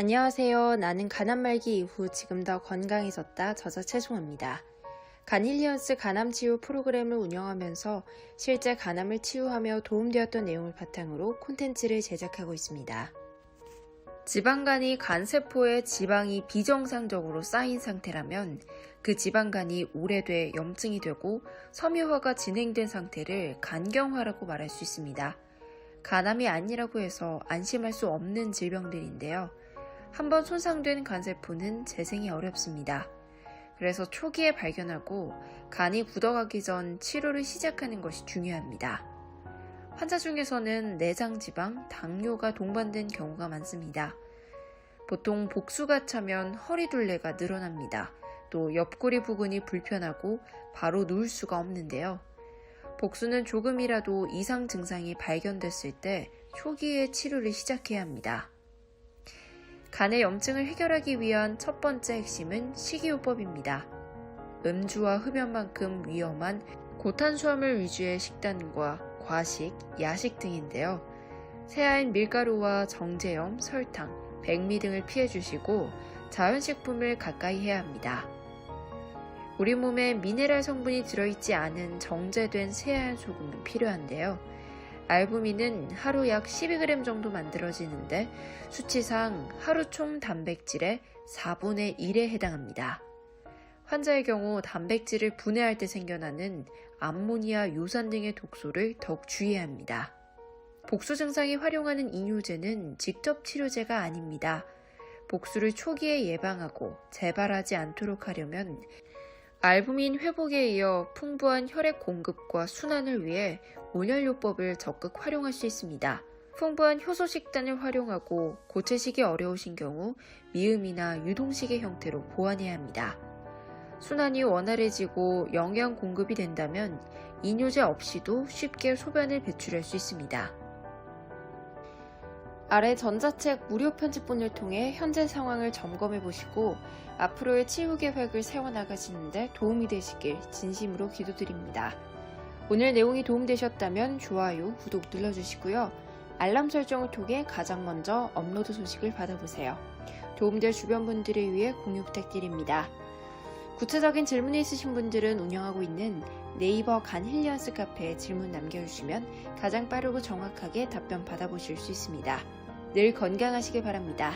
안녕하세요. 나는 간암 말기 이후 지금 더 건강해졌다. 저자 최송입니다. 간힐리언스 간암 치유 프로그램을 운영하면서 실제 간암을 치유하며 도움되었던 내용을 바탕으로 콘텐츠를 제작하고 있습니다. 지방간이 간세포에 지방이 비정상적으로 쌓인 상태라면 그 지방간이 오래돼 염증이 되고 섬유화가 진행된 상태를 간경화라고 말할 수 있습니다. 간암이 아니라고 해서 안심할 수 없는 질병들인데요. 한번 손상된 간세포는 재생이 어렵습니다. 그래서 초기에 발견하고 간이 굳어가기 전 치료를 시작하는 것이 중요합니다. 환자 중에서는 내장 지방, 당뇨가 동반된 경우가 많습니다. 보통 복수가 차면 허리둘레가 늘어납니다. 또 옆구리 부근이 불편하고 바로 누울 수가 없는데요. 복수는 조금이라도 이상 증상이 발견됐을 때 초기에 치료를 시작해야 합니다. 간의 염증을 해결하기 위한 첫 번째 핵심은 식이요법입니다. 음주와 흡연만큼 위험한 고탄수화물 위주의 식단과 과식, 야식 등인데요. 새하얀 밀가루와 정제염, 설탕, 백미 등을 피해 주시고 자연식품을 가까이 해야 합니다. 우리 몸에 미네랄 성분이 들어있지 않은 정제된 새하얀 소금은 필요한데요. 알부민은 하루 약 12g 정도 만들어지는데 수치상 하루 총 단백질의 4분의 1에 해당합니다. 환자의 경우 단백질을 분해할 때 생겨나는 암모니아 요산 등의 독소를 더욱 주의해야 합니다. 복수 증상이 활용하는 이뇨제는 직접 치료제가 아닙니다. 복수를 초기에 예방하고 재발하지 않도록 하려면 알부민 회복에 이어 풍부한 혈액 공급과 순환을 위해 온연료법을 적극 활용할 수 있습니다. 풍부한 효소 식단을 활용하고 고체식이 어려우신 경우 미음이나 유동식의 형태로 보완해야 합니다. 순환이 원활해지고 영양 공급이 된다면 이뇨제 없이도 쉽게 소변을 배출할 수 있습니다. 아래 전자책 무료 편집본을 통해 현재 상황을 점검해 보시고 앞으로의 치유 계획을 세워나가시는데 도움이 되시길 진심으로 기도드립니다. 오늘 내용이 도움되셨다면 좋아요, 구독 눌러주시고요. 알람 설정을 통해 가장 먼저 업로드 소식을 받아보세요. 도움될 주변 분들을 위해 공유 부탁드립니다. 구체적인 질문이 있으신 분들은 운영하고 있는 네이버 간힐리언스 카페에 질문 남겨주시면 가장 빠르고 정확하게 답변 받아보실 수 있습니다. 늘 건강하시길 바랍니다.